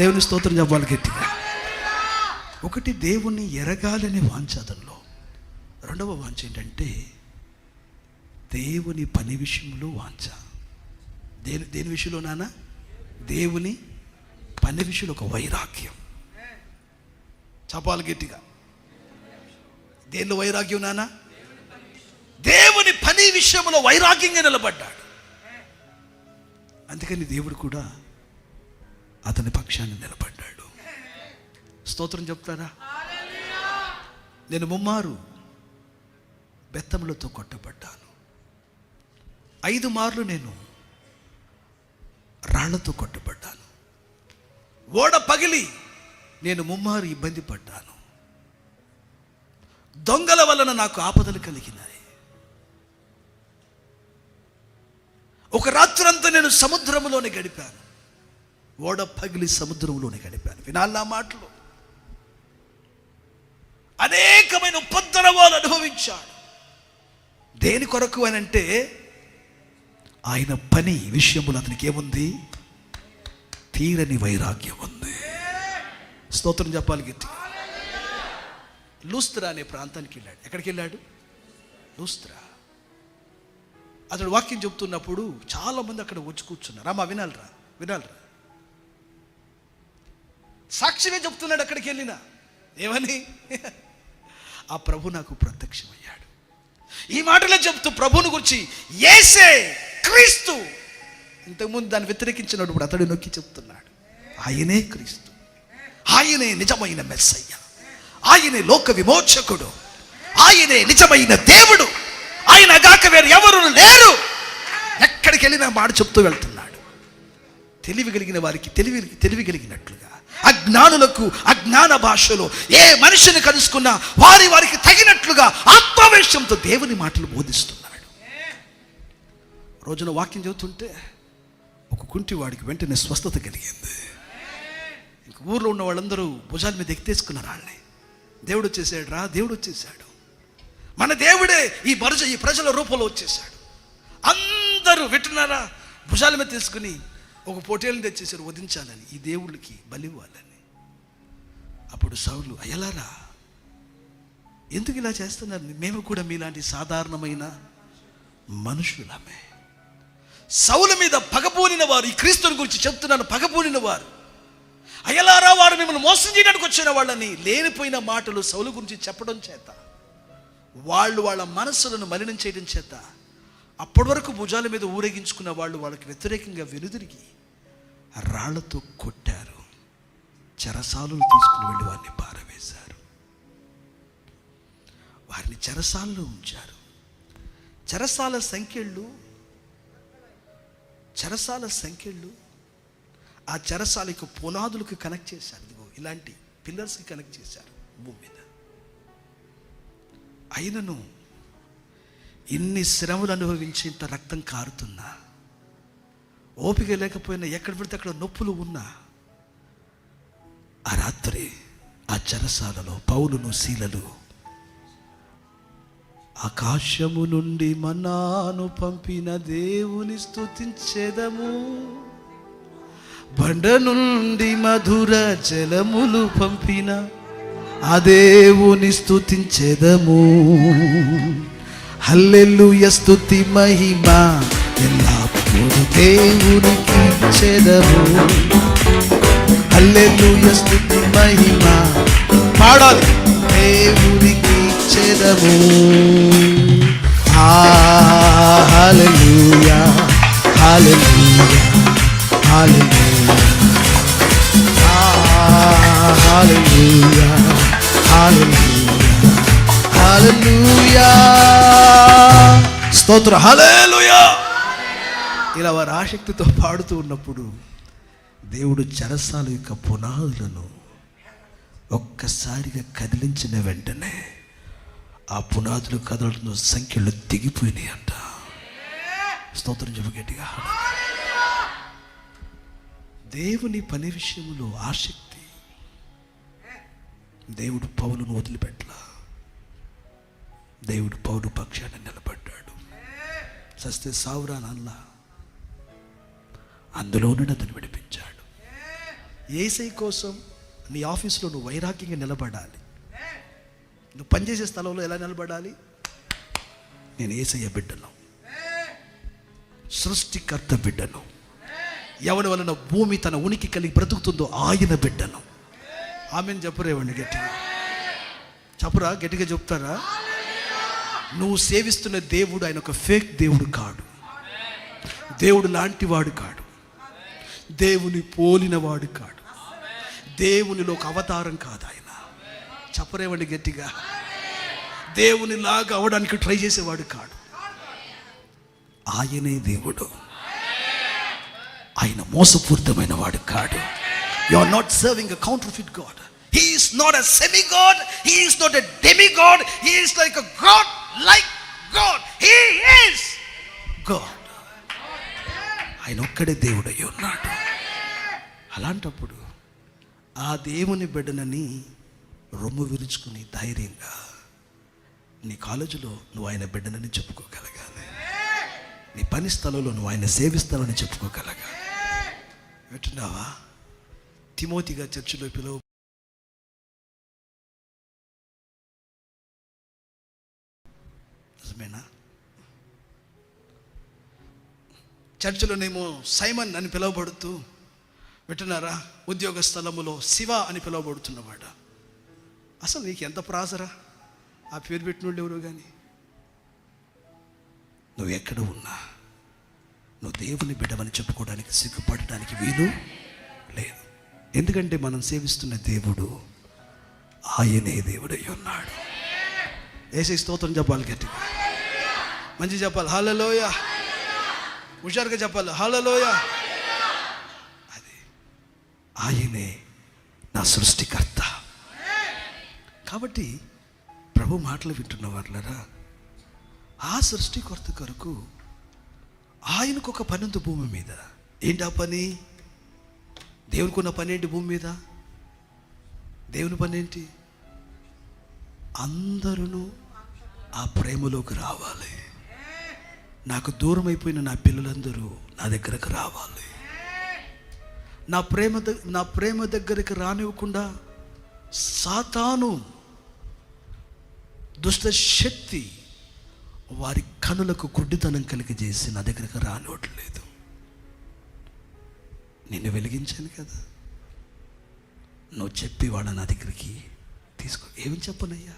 దేవుని స్తోత్రం చెప్పాలి గట్టిగా. ఒకటి దేవుణ్ణి ఎరగాలని వాంఛ అతనిలో రెండవ వాంఛ ఏంటంటే దేవుని పని విషయంలో వాంఛ. దేని దేని విషయంలో నాన్న? దేవుని పని విషయంలో ఒక వైరాగ్యం. చెప్పాలి గట్టిగా. దేనిలో వైరాగ్యం నాన్న? దేవుని పని విషయంలో వైరాగ్యంగా నిలబడ్డాడు. అందుకని దేవుడు కూడా అతని పక్షాన్ని నిలబడ్డాడు. స్తోత్రం చెప్తారా? నేను ముమ్మారు బెత్తములతో కొట్టబడ్డాను. ఐదు మార్లు నేను రాళ్ళతో కొట్టబడ్డాను. ఓడ పగిలి నేను ముమ్మారు ఇబ్బంది పడ్డాను. దొంగల వలన నాకు ఆపదలు కలిగినాయి. ఒక రాత్రంతా నేను సముద్రంలోనే గడిపాను. ఓడ పగిలి సముద్రంలోనే గడిపాను. వినాలా మాటలు. అనేకమైన ఉపద్రవాలు అనుభవించాడు. దేని కొరకు అని అంటే ఆయన పని విషయంలో అతనికి ఏముంది? తీరని వైరాగ్యం ఉంది. స్తోత్రం చెప్పాలి గట్టి లూస్త్రా అనే ప్రాంతానికి వెళ్ళాడు. ఎక్కడికి వెళ్ళాడు? లూస్త్రా. అతడు వాక్యం చెబుతున్నప్పుడు చాలామంది అక్కడ వచ్చి కూర్చున్నారు. అమ్మా వినాలరా? వినాలరా? సాక్షిగా చెప్తున్నాడు అక్కడికి వెళ్ళిన. ఏమని? ఆ ప్రభు నాకు ప్రత్యక్షమయ్యాడు. ఈ మాటలో చెప్తూ ప్రభుని గురించి ఏసే క్రీస్తు. ఇంతకుముందు దాన్ని వ్యతిరేకించినప్పుడు అతడు నొక్కి చెప్తున్నాడు. ఆయనే క్రీస్తు. ఆయనే నిజమైన మెస్సయ్య. ఆయనే లోక విమోచకుడు. ఆయనే నిజమైన దేవుడు. ఆయన గాక వేరు ఎవరు లేరు. ఎక్కడికి వెళ్ళినా మాట చెప్తూ వెళ్తున్నాడు. తెలివి కలిగిన వారికి తెలివి తెలివి కలిగినట్లుగా. అజ్ఞానులకు అజ్ఞాన భాషలో ఏ మనిషిని కలుసుకున్నా వారి వారికి తగినట్లుగా ఆత్మవేశంతో దేవుని మాటలు బోధిస్తున్నాడు. రోజున వాక్యం చదువుతుంటే ఒక కుంటి వాడికి వెంటనే స్వస్థత కలిగింది. ఇంక ఊర్లో ఉన్న వాళ్ళందరూ భుజాల మీద ఎక్కితేసుకున్నారు వాళ్ళని. దేవుడు వచ్చేసాడు రా దేవుడు వచ్చేసాడు. మన దేవుడే ఈ బరుజ ఈ ప్రజల రూపంలో వచ్చేసాడు. అందరూ వింటున్నారా? భుజాల మీద తీసుకుని ఒక పొటేల్ని తెచ్చేసారు వధించాలని. ఈ దేవుళ్ళకి బలివ్వాలని అప్పుడు సౌలు అయ్యలారా ఎందుకు ఇలా చేస్తున్నారు? మేము కూడా మీలాంటి సాధారణమైన మనుషులమే. సౌల మీద పగబూనిన వారు ఈ క్రీస్తుని గురించి చెప్తున్నాను పగబూనిన వారు. అయ్యలారా వారు మిమ్మల్ని మోసం చేయడానికి వచ్చిన వాళ్ళని. లేనిపోయిన మాటలు సౌల గురించి చెప్పడం చేత వాళ్ళు వాళ్ళ మనస్సులను మలినం చేయడం చేత అప్పటి వరకు భుజాల మీద ఊరేగించుకున్న వాళ్ళు వాళ్ళకి వ్యతిరేకంగా వెనుదిరిగి రాళ్ళతో కొట్టారు. చెరసాలను తీసుకుని వెళ్ళి వారిని పారవేశారు. వారిని చెరసాలలో ఉంచారు. చెరసాల సంఖ్యళ్ళు చెరసాల సంఖ్యళ్ళు ఆ చెరసాలకు పునాదులకు కనెక్ట్ చేశారు. ఇదిగో ఇలాంటి పిల్లర్స్కి కనెక్ట్ చేశారు భూమి మీద. అయినను ఇన్ని శ్రమలు అనుభవించి ఇంత రక్తం కారుతున్నా ఓపిక లేకపోయినా ఎక్కడ పడితే అక్కడ నొప్పులు ఉన్నా ఆ రాత్రి ఆ చెరసాలలో పౌలును శీలలు ఆకాశము నుండి మన్నాను పంపిన దేవుని స్తుతించెదము. బండ నుండి మధుర జలములు పంపిన ఆ దేవుని స్తుతించెదము. హల్లెల్లు స్తుతి మహిమ ఎల్లా దేవునికి చెదము అల్లెలుయ స్థుతి మహిమ. పాడాలి. దేవునికి చెదము హల్లెలూయ హల్లెలూయ హల్లెలూయ. హల్లెలూయ హల్లెలూయ హల్లెలూయా. స్తోత్ర. హల్లెలూయా. ఇలా వారు ఆసక్తితో పాడుతూ ఉన్నప్పుడు దేవుడు చరసాల యొక్క పునాదులను ఒక్కసారిగా కదిలించిన వెంటనే ఆ పునాదులు కదలడం సంఖ్యలు దిగిపోయినాయి అంట. స్తోత్రం చెప్పు గట్టిగా. దేవుని పని విషయంలో ఆసక్తి. దేవుడు పౌలును వదిలిపెట్టలా దేవుడు పౌరు పక్షాన్ని నిలబడ్డాడు. సస్తే సావురానల్లా. అందులో నుండి అతను విడిపించాడు. ఏసై కోసం నీ ఆఫీస్లో నువ్వు వైరాగ్యంగా నిలబడాలి. నువ్వు పనిచేసే స్థలంలో ఎలా నిలబడాలి? నేను ఏసయ్య బిడ్డను. సృష్టికర్త బిడ్డను. ఎవరి వలన భూమి తన ఉనికి కలిగి బ్రతుకుతుందో ఆయన బిడ్డను. ఆమె చెప్పరేవండి గట్టిగా. చెప్పరా గట్టిగా చెప్తారా? నువ్వు సేవిస్తున్న దేవుడు ఆయన ఒక ఫేక్ దేవుడు కాడు. దేవుడు లాంటి వాడు కాడు. దేవుని పోలినవాడు కాడు. దేవునిలో ఒక అవతారం కాదు ఆయన. చెప్పరేవండి గట్టిగా? దేవుని లాగా అవడానికి ట్రై చేసేవాడు కాడు. ఆయనే దేవుడు. ఆయన మోసపూరితమైన వాడు కాడు. You are not serving a counterfeit god he is not a semi god he is not a demi god he is like a god like god he is god ఆయన ఒక్కడే దేవుడు ఉన్నాడు. అలాంటప్పుడు ఆ దేవుని బిడ్డనని రొమ్ము విరుచుకుని ధైర్యంగా నీ కాలేజీలో నువ్వు ఆయన బిడ్డనని చెప్పుకోగలగాలి. నీ పని స్థలంలో నువ్వు ఆయన సేవిస్తానని చెప్పుకోగలగాలి. వింటున్నావా? తిమోతిగా చర్చిలో పిలువ నిజమేనా? చర్చిలోనేమో సైమన్ అని పిలువబడుతూ వింటున్నారా? ఉద్యోగ స్థలములో శివ అని పిలువబడుతున్నవాడు. అసలు నీకు ఎంత ప్రాసరా? ఆ పేరు పెట్టినోళ్ళు ఎవరు కానీ నువ్వు ఎక్కడ ఉన్నా నువ్వు దేవుని బిడ్డమని చెప్పుకోవడానికి సిగ్గుపడడానికి వీలు లేదు. ఎందుకంటే మనం సేవిస్తున్న దేవుడు ఆయనే దేవుడై ఉన్నాడు ఏసే స్తోత్రం చెప్పాలి గట్టిగా. మంచి చెప్పాలి. హాలలోయ హుషారుగా చెప్పాలి హాలలోయ ఆయనే నా సృష్టికర్త. కాబట్టి ప్రభు మాటలు వింటున్న వాళ్ళరా ఆ సృష్టికర్త కొరకు ఆయనకు ఒక పని ఉంది భూమి మీద. ఏంటి ఆ పని? దేవునికి ఉన్న పని ఏంటి భూమి మీద? దేవుని పని ఏంటి అందరూ ఆ ప్రేమలోకి రావాలి. నాకు దూరం అయిపోయిన నా పిల్లలందరూ నా దగ్గరకు రావాలి. నా ప్రేమ నా ప్రేమ దగ్గరికి రానివ్వకుండా సాతాను దుష్ట శక్తి వారి కనులకు గుడ్డితనం కలిగజేసి నా దగ్గరికి రానివ్వట్లేదు. నిన్ను వెలిగించాను కదా. నువ్వు చెప్పి వాళ్ళ నా దగ్గరికి తీసుకో. ఏమి చెప్పనయ్యా?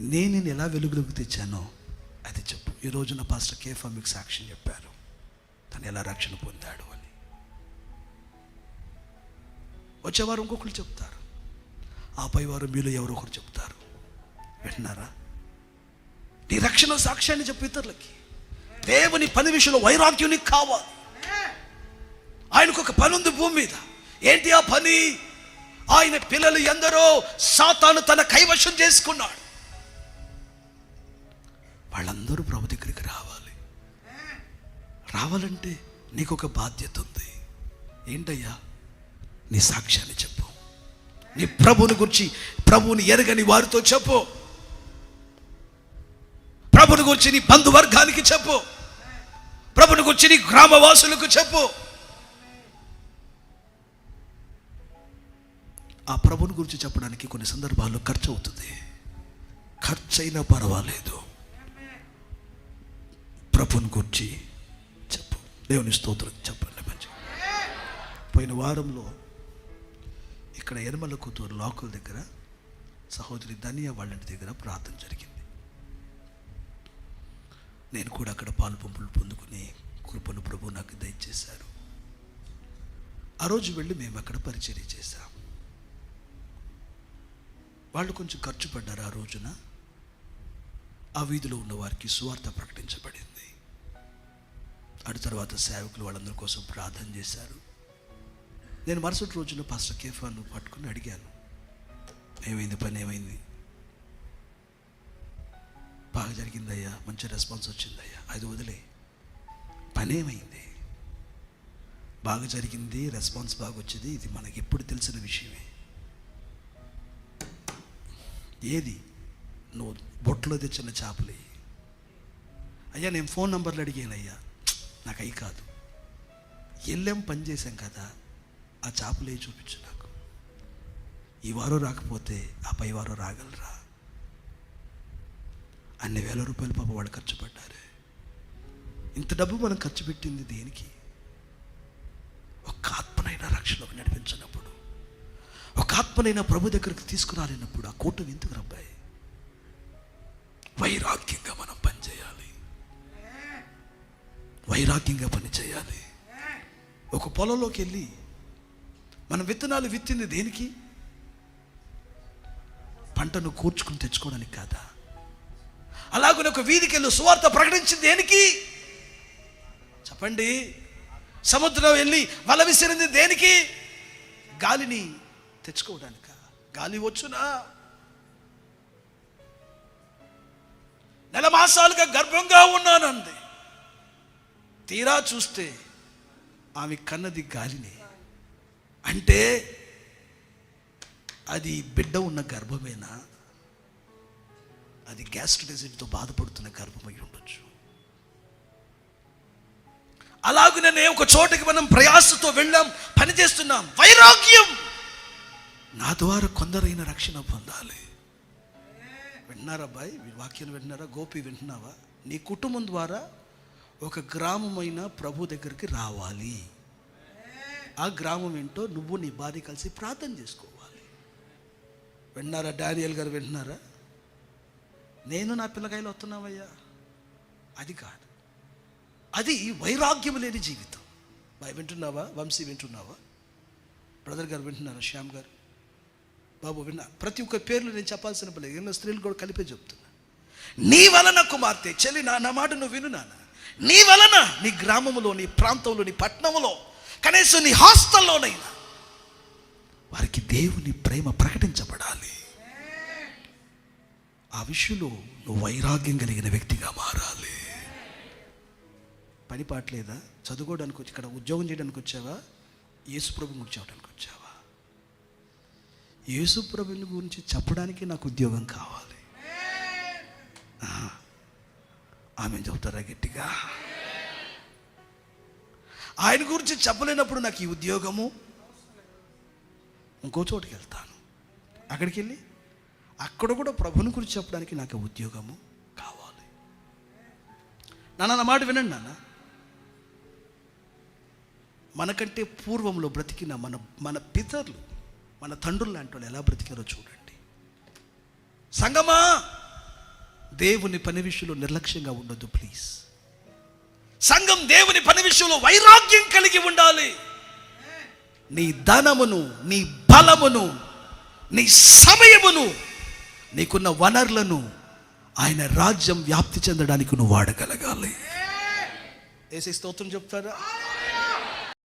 నేను నేను ఎలా వెలుగులోకి తెచ్చానో అది చెప్పు. ఈ రోజున పాస్టర్ కేఫా మీకు సాక్ష్యం చెప్పారు. తను ఎలా రక్షణ పొందాడు వచ్చేవారు ఇంకొకరు చెప్తారు. ఆపై వారు మీలో ఎవరో ఒకరు చెప్తారు. వింటున్నారా నీ రక్షణ సాక్ష్యాన్ని చెప్పు ఇతరులకి. దేవుని పని విషయంలో వైరాగ్యం నీకు కావాలి. ఆయనకు ఒక పని ఉంది భూమి మీద. ఏంటి ఆ పని? ఆయన పిల్లలు ఎందరో సాతాను తన కైవశం చేసుకున్నాడు. వాళ్ళందరూ ప్రభు దగ్గరికి రావాలి. రావాలంటే నీకు ఒక బాధ్యత ఉంది. ఏంటయ్యా? నీ సాక్ష్యాన్ని చెప్పు. నీ ప్రభుని గురించి ప్రభువుని ఎరగని వారితో చెప్పు. ప్రభుని గురించి నీ బంధువర్గానికి చెప్పు. ప్రభుని గురించి నీ గ్రామవాసులకు చెప్పు. ఆ ప్రభుని గురించి చెప్పడానికి కొన్ని సందర్భాల్లో ఖర్చు అవుతుంది. ఖర్చు అయినా పర్వాలేదు. ప్రభుని గురించి చెప్పు. దేవుని స్తోత్రం చెప్పండి మంచి పోయిన వారంలో ఇక్కడ ఎనమల కూతురు లోకల్ దగ్గర సహోదరి ధనియా వాళ్ళంటి దగ్గర ప్రార్థన జరిగింది. నేను కూడా అక్కడ పాలు పంపులు పొందుకుని కృపను ప్రభు నాకు దయచేశారు. ఆ రోజు వెళ్ళి మేము అక్కడ పరిచర్య చేశాం. వాళ్ళు కొంచెం ఖర్చు పడ్డారు ఆ రోజున. ఆ వీధిలో ఉన్న వారికి సువార్త ప్రకటించబడింది. అటు తర్వాత సేవకులు వాళ్ళందరి కోసం ప్రార్థన చేశారు. నేను మరుసటి రోజున పాస్టర్ కేఫాను పట్టుకుని అడిగాను. ఏమైంది పని? ఏమైంది? బాగా జరిగిందయ్యా మంచి రెస్పాన్స్ వచ్చిందయ్యా. అది వదిలే. పని ఏమైంది? బాగా జరిగింది రెస్పాన్స్ బాగా వచ్చింది ఇది మనకి ఎప్పుడు తెలిసిన విషయమే. ఏది? నువ్వు బొట్లో తెచ్చిన చేపలే. అయ్యా నేను ఫోన్ నంబర్లు అడిగాను అయ్యా నాకు అయి కాదు. వెళ్ళాం పని చేశాం కదా? ఆ చేపలే చూపించు నాకు. ఈ వారం రాకపోతే ఆ పై వారం రాగలరా? అన్ని వేల రూపాయలు పాప వాళ్ళు ఖర్చు పడ్డారు ఇంత డబ్బు మనం ఖర్చు పెట్టింది దేనికి? ఒక్క ఆత్మనైనా రక్షణకు నడిపించినప్పుడు ఒక ఆత్మనైనా ప్రభు దగ్గరికి తీసుకురాలేనప్పుడు ఆ కూటమి ఎందుకు రబ్బాయి? వైరాగ్యంగా మనం పనిచేయాలి వైరాగ్యంగా పని చేయాలి. ఒక పొలంలోకి వెళ్ళి మనం విత్తనాలు విత్తింది దేనికి? పంటను కూర్చుకుని తెచ్చుకోవడానికి కాదా? అలాగనే ఒక వీధికి వెళ్ళి సువార్త ప్రకటించింది దేనికి? చెప్పండి. సముద్రం వెళ్ళి వల విసిరింది దేనికి? గాలిని తెచ్చుకోవడానిక? గాలి వచ్చునా? నెల మాసాలుగా గర్భంగా ఉన్నానంది. తీరా చూస్తే ఆమె కన్నది గాలిని. అంటే అది బిడ్డ ఉన్న గర్భమేనా? అది గ్యాస్ట్రిక్ బాధపడుతున్న గర్భమై ఉండొచ్చు. అలాగునే ఒక చోటకి మనం ప్రయాసతో వెళ్ళాం పని చేస్తున్నాం వైరాగ్యం! నా ద్వారా కొందరైన రక్షణ పొందాలి. విన్నారా అబ్బాయి వాక్యం విన్నారా? గోపి వింటున్నావా? నీ కుటుంబం ద్వారా ఒక గ్రామమైన ప్రభు దగ్గరికి రావాలి. ఆ గ్రామం ఏంటో నువ్వు నీ భార్య కలిసి ప్రార్థన చేసుకోవాలి. విన్నారా? డానియల్ గారు వింటున్నారా? నేను నా పిల్లకాయలు వస్తున్నావయ్యా. అది కాదు. అది వైరాగ్యం లేని జీవితం. బాయ్ వింటున్నావా? వంశీ వింటున్నావా? బ్రదర్ గారు వింటున్నారా? శ్యామ్ గారు? బాబు విన్నా. ప్రతి ఒక్క పేర్లు నేను చెప్పాల్సిన పని ఎన్నో స్త్రీలు కూడా కలిపే చెప్తున్నా. నీ వలన కుమార్తె చెల్లి నా నా మాట నువ్వు విను నాన్న. నీ వలన నీ గ్రామంలో నీ ప్రాంతంలో నీ పట్టణంలో కనీసం నీ హాస్టల్లోనైనా వారికి దేవుని ప్రేమ ప్రకటించబడాలి. ఆ విషయంలో నువ్వు వైరాగ్యం కలిగిన వ్యక్తిగా మారాలి. పని పాటలేదా చదువుకోవడానికి వచ్చి ఇక్కడ ఉద్యోగం చేయడానికి వచ్చావా? యేసుప్రభు గురించి చెప్పడానికి వచ్చావా? యేసుప్రభుని గురించి చెప్పడానికి నాకు ఉద్యోగం కావాలి. ఆమె చెబుతారా గట్టిగా? ఆయన గురించి చెప్పలేనప్పుడు నాకు ఈ ఉద్యోగము. ఇంకో చోటుకి వెళ్తాను. అక్కడికి వెళ్ళి అక్కడ కూడా ప్రభుని గురించి చెప్పడానికి నాకు ఉద్యోగము కావాలి. నాన్న నా మాట వినండి నాన్న. మనకంటే పూర్వంలో బ్రతికిన మన మన పితరులు మన తండ్రులు లాంటి వాళ్ళు ఎలా బ్రతికారో చూడండి. సంగమా దేవుని పని విషయంలో నిర్లక్ష్యంగా ఉండొద్దు ప్లీజ్ సంఘం దేవుని పని విషయంలో వైరాగ్యం కలిగి ఉండాలి. నీ ధనమును నీ బలమును నీ సమయమును నీకున్న వనరులను ఆయన రాజ్యం వ్యాప్తి చెందడానికి నువ్వు వాడగలగాలి. ఏసీ స్తోత్రం చెప్తారా?